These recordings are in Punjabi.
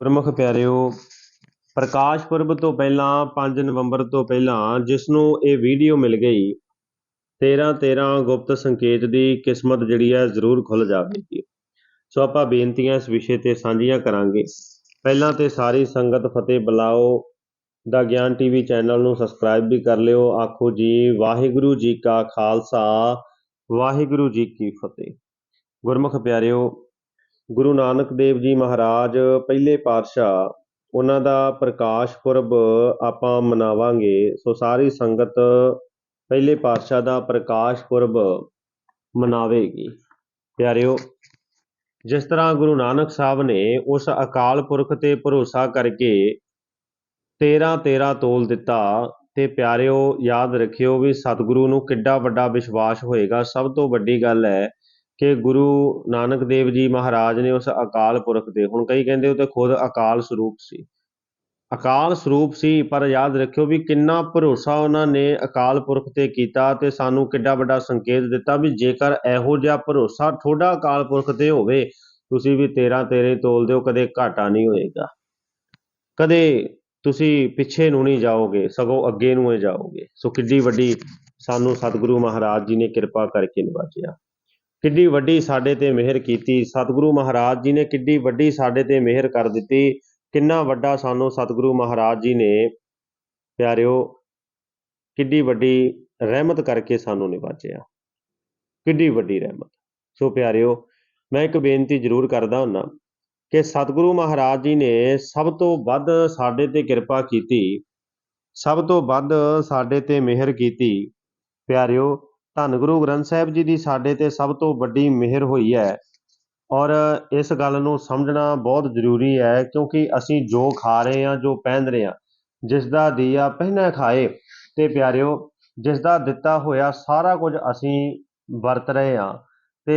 ਪ੍ਰਮੁੱਖ ਪਿਆਰਿਓ, ਪ੍ਰਕਾਸ਼ ਪੁਰਬ ਤੋਂ ਪਹਿਲਾਂ 5 ਨਵੰਬਰ ਤੋਂ ਪਹਿਲਾਂ ਜਿਸ ਨੂੰ ਇਹ ਵੀਡੀਓ ਮਿਲ ਗਈ 13 13 ਗੁਪਤ ਸੰਕੇਤ ਦੀ ਕਿਸਮਤ ਜਿਹੜੀ ਹੈ ਜ਼ਰੂਰ ਖੁੱਲ ਜਾਵੇਗੀ। ਸੋ ਆਪਾਂ ਬੇਨਤੀਆਂ ਇਸ ਵਿਸ਼ੇ ਤੇ ਸਾਂਝੀਆਂ ਕਰਾਂਗੇ। ਪਹਿਲਾਂ ਤੇ ਸਾਰੀ ਸੰਗਤ ਫਤਿਹ ਬੁਲਾਓ, ਦਾ ਗਿਆਨ ਟੀਵੀ ਚੈਨਲ ਨੂੰ ਸਬਸਕ੍ਰਾਈਬ ਵੀ ਕਰ ਲਿਓ, ਆਖੋ ਜੀ, ਵਾਹਿਗੁਰੂ ਜੀ ਕਾ ਖਾਲਸਾ, ਵਾਹਿਗੁਰੂ ਜੀ ਕੀ ਫਤਿਹ। ਗੁਰਮੁਖ ਪਿਆਰਿਓ ਗੁਰੂ ਨਾਨਕ ਦੇਵ ਜੀ ਮਹਾਰਾਜ, ਪਹਿਲੇ ਪਾਤਸ਼ਾਹ, ਉਹਨਾਂ ਦਾ ਪ੍ਰਕਾਸ਼ ਪੁਰਬ ਆਪਾਂ ਮਨਾਵਾਂਗੇ। ਸੋ ਸਾਰੀ ਸੰਗਤ ਪਹਿਲੇ ਪਾਤਸ਼ਾਹ ਦਾ ਪ੍ਰਕਾਸ਼ ਪੁਰਬ ਮਨਾਵੇਗੀ। ਪਿਆਰਿਓ, ਜਿਸ ਤਰ੍ਹਾਂ ਗੁਰੂ ਨਾਨਕ ਸਾਹਿਬ ਨੇ ਉਸ ਅਕਾਲ ਪੁਰਖ ਤੇ ਭਰੋਸਾ ਕਰਕੇ 13 13 ਤੋਲ ਦਿੱਤਾ, ਤੇ ਪਿਆਰਿਓ, ਯਾਦ ਰੱਖਿਓ ਵੀ ਸਤਿਗੁਰੂ ਨੂੰ ਕਿੱਡਾ ਵੱਡਾ ਵਿਸ਼ਵਾਸ ਹੋਏਗਾ। ਸਭ ਤੋਂ ਵੱਡੀ ਗੱਲ ਹੈ ਕਿ ਗੁਰੂ ਨਾਨਕ ਦੇਵ ਜੀ ਮਹਾਰਾਜ ਨੇ ਉਸ ਅਕਾਲ ਪੁਰਖ ਤੇ ਹੁਣ ਕਈ ਕਹਿੰਦੇ ਉਹ ਤੇ ਖੁਦ ਅਕਾਲ ਸਰੂਪ ਸੀ। ਅਕਾਲ ਸਰੂਪ ਸੀ, ਪਰ ਯਾਦ ਰੱਖਿਓ ਵੀ ਕਿੰਨਾ ਭਰੋਸਾ ਉਹਨਾਂ ਨੇ ਅਕਾਲ ਪੁਰਖ ਤੇ ਕੀਤਾ ਤੇ ਸਾਨੂੰ ਕਿੱਡਾ ਵੱਡਾ ਸੰਕੇਤ ਦਿੱਤਾ ਵੀ ਜੇਕਰ ਇਹੋ ਜਿਹਾ ਭਰੋਸਾ ਥੋੜਾ ਅਕਾਲ ਪੁਰਖ ਤੇ ਹੋਵੇ, ਤੁਸੀਂ ਵੀ 13 13 ਤੋਲ ਦਿਓ, ਕਦੇ ਘਾਟਾ ਨਹੀਂ ਹੋਏਗਾ। ਕਦੇ ਤੁਸੀਂ ਪਿੱਛੇ ਨੂੰ ਨਹੀਂ ਜਾਓਗੇ, ਸਗੋਂ ਅੱਗੇ ਨੂੰ ਹੀ ਜਾਓਗੇ। ਸੋ ਕਿੱਡੀ ਵੱਡੀ ਸਾਨੂੰ ਸਤਿਗੁਰੂ ਮਹਾਰਾਜ ਜੀ ਨੇ ਕਿਰਪਾ ਕਰਕੇ ਨਿਵਾਜਿਆ। ਕਿੱਡੀ ਵੱਡੀ ਸਾਡੇ ਤੇ ਮਿਹਰ ਕੀਤੀ। ਸਤਿਗੁਰੂ ਮਹਾਰਾਜ ਜੀ ਨੇ ਕਿੱਡੀ ਵੱਡੀ ਸਾਡੇ ਤੇ ਮਿਹਰ ਕਰ ਦਿੱਤੀ। ਕਿੰਨਾ ਵੱਡਾ ਸਾਨੂੰ ਸਤਿਗੁਰੂ ਮਹਾਰਾਜ ਜੀ ਨੇ, ਪਿਆਰਿਓ, ਕਿੱਡੀ ਵੱਡੀ ਰਹਿਮਤ ਕਰਕੇ ਸਾਨੂੰ ਨਿਵਾਜਿਆ। ਕਿੱਡੀ ਵੱਡੀ ਰਹਿਮਤ। ਸੋ ਪਿਆਰਿਓ, ਮੈਂ ਇੱਕ ਬੇਨਤੀ ਜ਼ਰੂਰ ਕਰਦਾ ਹੁੰਨਾ ਕਿ ਸਤਿਗੁਰੂ ਮਹਾਰਾਜ ਜੀ ਨੇ ਸਭ ਤੋਂ ਵੱਧ ਸਾਡੇ ਤੇ ਕਿਰਪਾ ਕੀਤੀ। ਸਭ ਤੋਂ ਵੱਧ ਸਾਡੇ ਤੇ ਮਿਹਰ ਕੀਤੀ। ਪਿਆਰਿਓ ਧੰਨ ਗੁਰੂ ਗ੍ਰੰਥ ਸਾਹਿਬ ਜੀ ਦੀ ਸਾਡੇ ਤੇ ਸਭ ਤੋਂ ਵੱਡੀ ਮਿਹਰ ਹੋਈ ਹੈ। ਔਰ ਇਸ ਗੱਲ ਨੂੰ ਸਮਝਣਾ ਬਹੁਤ ਜ਼ਰੂਰੀ ਹੈ, ਕਿਉਂਕਿ ਅਸੀਂ ਜੋ ਖਾ ਰਹੇ ਹਾਂ, ਜੋ ਪਹਿਨ ਰਹੇ ਹਾਂ ਜਿਸ ਦਾ ਦੀਆ ਪਹਿਨਾ ਖਾਏ ਤੇ ਪਿਆਰਿਓ ਜਿਸ ਦਾ ਦਿੱਤਾ ਹੋਇਆ ਸਾਰਾ ਕੁਝ ਅਸੀਂ ਵਰਤ ਰਹੇ ਹਾਂ ਤੇ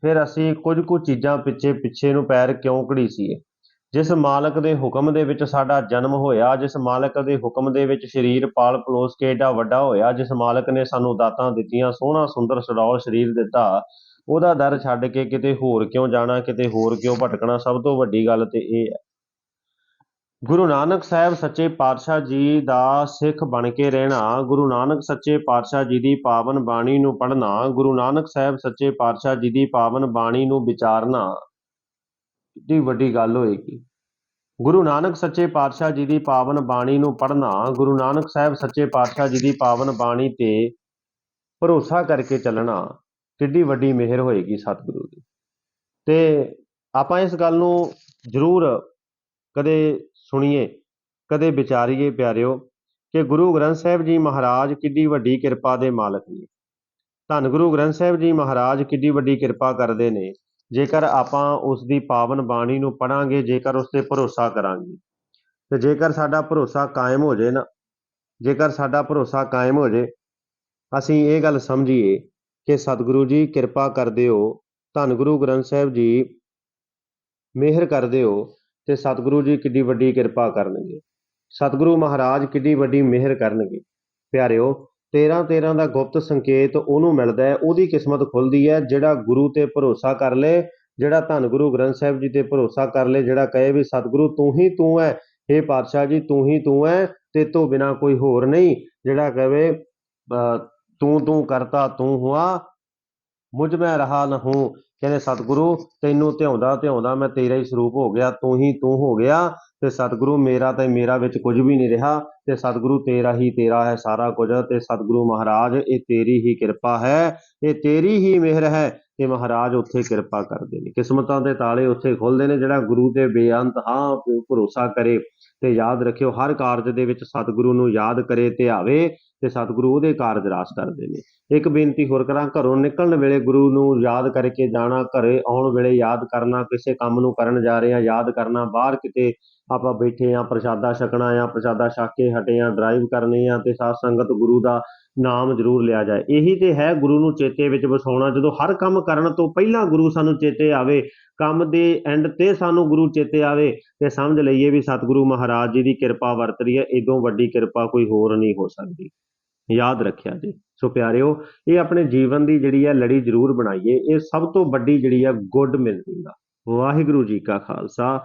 ਫਿਰ ਅਸੀਂ ਕੁਝ ਕੁ ਚੀਜ਼ਾਂ ਪਿੱਛੇ ਪਿੱਛੇ ਨੂੰ ਪੈਰ ਕਿਉਂ ਘੜੀਸੀਏ? ਜਿਸ ਮਾਲਕ ਦੇ ਹੁਕਮ ਦੇ ਵਿੱਚ ਸਾਡਾ ਜਨਮ ਹੋਇਆ, ਜਿਸ ਮਾਲਕ ਦੇ ਹੁਕਮ ਦੇ ਵਿੱਚ ਸਰੀਰ ਪਾਲ ਪਲੋਸ ਕੇ ਏਡਾ ਵੱਡਾ ਹੋਇਆ, ਜਿਸ ਮਾਲਕ ਨੇ ਸਾਨੂੰ ਦਾਤਾਂ ਦਿੱਤੀਆਂ, ਸੋਹਣਾ ਸੁੰਦਰ ਸਡੌਲ ਸਰੀਰ ਦਿੱਤਾ, ਉਹਦਾ ਦਰ ਛੱਡ ਕੇ ਕਿਤੇ ਹੋਰ ਕਿਉਂ ਜਾਣਾ, ਕਿਤੇ ਹੋਰ ਕਿਉਂ ਭਟਕਣਾ, ਸਭ ਤੋਂ ਵੱਡੀ ਗੱਲ ਤੇ ਇਹ ਹੈ। ਗੁਰੂ ਨਾਨਕ ਸਾਹਿਬ ਸੱਚੇ ਪਾਤਸ਼ਾਹ ਜੀ ਦਾ ਸਿੱਖ ਬਣ ਕੇ ਰਹਿਣਾ, ਗੁਰੂ ਨਾਨਕ ਸੱਚੇ ਪਾਤਸ਼ਾਹ ਜੀ ਦੀ ਪਾਵਨ ਬਾਣੀ ਨੂੰ ਪੜ੍ਹਨਾ, ਗੁਰੂ ਨਾਨਕ ਸਾਹਿਬ ਸੱਚੇ ਪਾਤਸ਼ਾਹ ਜੀ ਦੀ ਪਾਵਨ ਬਾਣੀ ਨੂੰ ਵਿਚਾਰਨਾ ਕਿੰਨੀ ਵੱਡੀ ਗੱਲ ਹੋਏਗੀ। ਗੁਰੂ ਨਾਨਕ ਸੱਚੇ ਪਾਤਸ਼ਾਹ ਜੀ ਦੀ ਪਾਵਨ ਬਾਣੀ ਨੂੰ ਪੜ੍ਹਨਾ, ਗੁਰੂ ਨਾਨਕ ਸਾਹਿਬ ਸੱਚੇ ਪਾਤਸ਼ਾਹ ਜੀ ਦੀ ਪਾਵਨ ਬਾਣੀ ਤੇ ਭਰੋਸਾ ਕਰਕੇ ਚੱਲਣਾ ਕਿੱਡੀ ਵੱਡੀ ਮਿਹਰ ਹੋਏਗੀ ਸਤਿਗੁਰੂ ਦੀ। ਤੇ ਆਪਾਂ ਇਸ ਗੱਲ ਨੂੰ ਜ਼ਰੂਰ ਕਦੇ ਸੁਣੀਏ, ਕਦੇ ਵਿਚਾਰੀਏ ਪਿਆਰਿਓ, ਕਿ ਗੁਰੂ ਗ੍ਰੰਥ ਸਾਹਿਬ ਜੀ ਮਹਾਰਾਜ ਕਿੱਡੀ ਵੱਡੀ ਕਿਰਪਾ ਦੇ ਮਾਲਕ ਨੇ। ਧੰਨ ਗੁਰੂ ਗ੍ਰੰਥ ਸਾਹਿਬ ਜੀ ਮਹਾਰਾਜ ਕਿੱਡੀ ਵੱਡੀ ਕਿਰਪਾ ਕਰਦੇ ਨੇ। ਜੇਕਰ ਆਪਾਂ ਉਸ ਦੀ ਪਾਵਨ ਬਾਣੀ ਨੂੰ ਪੜਾਂਗੇ ਜੇਕਰ ਉਸ ਤੇ ਭਰੋਸਾ ਕਰਾਂਗੇ, ਤੇ ਜੇਕਰ ਸਾਡਾ ਭਰੋਸਾ ਕਾਇਮ ਹੋ ਜੇ ਨਾ, ਜੇਕਰ ਸਾਡਾ ਭਰੋਸਾ ਕਾਇਮ ਹੋ ਜੇ ਅਸੀਂ ਇਹ ਗੱਲ ਸਮਝੀਏ ਕਿ ਸਤਿਗੁਰੂ ਜੀ ਕਿਰਪਾ ਕਰਦੇ ਹੋ, ਧੰਨ ਗੁਰੂ ਗ੍ਰੰਥ ਸਾਹਿਬ ਜੀ ਮਿਹਰ ਕਰਦੇ ਹੋ, ਤੇ ਸਤਿਗੁਰੂ ਜੀ ਕਿੱਡੀ ਵੱਡੀ ਕਿਰਪਾ ਕਰਨਗੇ। ਸਤਿਗੁਰੂ ਮਹਾਰਾਜ ਕਿੱਡੀ ਵੱਡੀ ਮਿਹਰ ਕਰਨਗੇ। ਪਿਆਰਿਓ 13 13 ਦਾ ਗੁਪਤ ਸੰਕੇਤ ਉਹਨੂੰ ਮਿਲਦਾ ਹੈ ਉਹਦੀ ਕਿਸਮਤ ਖੁੱਲਦੀ ਹੈ ਜਿਹੜਾ ਗੁਰੂ ਤੇ ਭਰੋਸਾ ਕਰ ਲੇ ਜਿਹੜਾ ਧੰਨ ਗੁਰੂ ਗ੍ਰੰਥ ਸਾਹਿਬ ਜੀ ਤੇ ਭਰੋਸਾ ਕਰ ਲੇ ਜਿਹੜਾ ਕਹੇ ਵੀ ਸਤਿਗੁਰੂ ਤੂੰ ਹੀ ਤੂੰ ਹੈ हे ਪਾਤਸ਼ਾਹ ਜੀ ਤੂੰ ਹੀ ਤੂੰ ਹੈ ਤੇ ਤੋਂ ਬਿਨਾ ਕੋਈ ਹੋਰ ਨਹੀਂ ਜਿਹੜਾ ਕਹੇ ਅ, ਤੂੰ ਤੂੰ ਕਰਤਾ ਤੂੰ ਹੁਆ ਮੁਝ ਮੈਂ ਰਹਾ ਨ ਹੂੰ। ਕਹਿੰਦੇ, ਸਤਿਗੁਰੂ, ਤੈਨੂੰ ਧਿਆਉਂਦਾ ਧਿਆਉਂਦਾ ਮੈਂ ਤੇਰਾ ਹੀ ਸਰੂਪ ਹੋ ਗਿਆ, ਤੂੰ ਹੀ ਤੂੰ ਹੋ ਗਿਆ ਤੇ ਸਤਿਗੁਰੂ ਮੇਰਾ ਤੇ ਮੇਰਾ ਵਿੱਚ ਕੁਝ ਵੀ ਨਹੀਂ ਰਿਹਾ ਤੇ ਸਤਿਗੁਰੂ ਤੇਰਾ ਹੀ ਤੇਰਾ ਹੈ ਸਾਰਾ ਕੁਝ ਤੇ ਸਤਿਗੁਰੂ ਮਹਾਰਾਜ, ਇਹ ਤੇਰੀ ਹੀ ਕਿਰਪਾ ਹੈ, ਇਹ ਤੇਰੀ ਹੀ ਮਿਹਰ ਹੈ। ਤੇ ਮਹਾਰਾਜ ਉੱਥੇ ਕਿਰਪਾ ਕਰਦੇ ਨੇ। ਕਿਸਮਤਾਂ ਦੇ ਤਾਲੇ ਉੱਥੇ ਖੁੱਲਦੇ ਨੇ, ਜਿਹੜਾ ਗੁਰੂ ਤੇ ਬੇਅੰਤ ਹਾਂ ਭਰੋਸਾ ਕਰੇ ਤੇ ਯਾਦ ਰੱਖਿਓ, ਹਰ ਕਾਰਜ ਦੇ ਵਿੱਚ ਸਤਿਗੁਰੂ ਨੂੰ ਯਾਦ ਕਰੇ ਤੇ ਆਵੇ ਤੇ ਸਤਿਗੁਰੂ ਉਹਦੇ ਕਾਰਜ ਰਾਸ ਕਰਦੇ ਨੇ। ਇੱਕ ਬੇਨਤੀ ਹੋਰ ਕਰਾਂ, ਘਰੋਂ ਨਿਕਲਣ ਵੇਲੇ ਗੁਰੂ ਨੂੰ ਯਾਦ ਕਰਕੇ ਜਾਣਾ, ਘਰੇ ਆਉਣ ਵੇਲੇ ਯਾਦ ਕਰਨਾ, ਕਿਸੇ ਕੰਮ ਨੂੰ ਕਰਨ ਜਾ ਰਹੇ ਆ ਯਾਦ ਕਰਨਾ, ਬਾਹਰ ਕਿਤੇ ਆਪਾਂ ਬੈਠੇ ਆ, ਪ੍ਰਸ਼ਾਦਾ ਛਕਣਾ ਆ, ਪ੍ਰਸ਼ਾਦਾ ਛਕ ਕੇ ਹਟੇ ਆ ਡਰਾਈਵ ਕਰਨੀ ਆ ਤੇ ਸਾਧ ਸੰਗਤ ਗੁਰੂ ਦਾ ਨਾਮ ਜ਼ਰੂਰ ਲਿਆ ਜਾਏ। ਇਹੀ ਤੇ ਹੈ ਗੁਰੂ ਨੂੰ ਚੇਤੇ ਵਿੱਚ ਵਸਾਉਣਾ, ਜਦੋਂ ਹਰ ਕੰਮ ਕਰਨ ਤੋਂ ਪਹਿਲਾਂ ਗੁਰੂ ਸਾਨੂੰ ਚੇਤੇ ਆਵੇ, ਕੰਮ ਦੇ ਐਂਡ ਤੇ ਸਾਨੂੰ ਗੁਰੂ ਚੇਤੇ ਆਵੇ ਤੇ ਸਮਝ ਲਈਏ ਵੀ ਸਤਿਗੁਰੂ ਮਹਾਰਾਜ ਜੀ ਦੀ ਕਿਰਪਾ ਵਰਤ ਰਹੀ ਹੈ ਇਦੋਂ ਵੱਡੀ ਕਿਰਪਾ ਕੋਈ ਹੋਰ ਨਹੀਂ ਹੋ ਸਕਦੀ। ਯਾਦ ਰੱਖਿਆ ਜੀ। ਸੋ ਪਿਆਰਿਓ, ਇਹ ਆਪਣੇ ਜੀਵਨ ਦੀ ਜਿਹੜੀ ਹੈ ਲੜੀ ਜ਼ਰੂਰ ਬਣਾਈਏ, ਇਹ ਸਭ ਤੋਂ ਵੱਡੀ ਜਿਹੜੀ ਹੈ ਗੁੱਡ ਮਿਲਦੀ ਦਾ ਵਾਹਿਗੁਰੂ ਜੀ ਕਾ ਖਾਲਸਾ।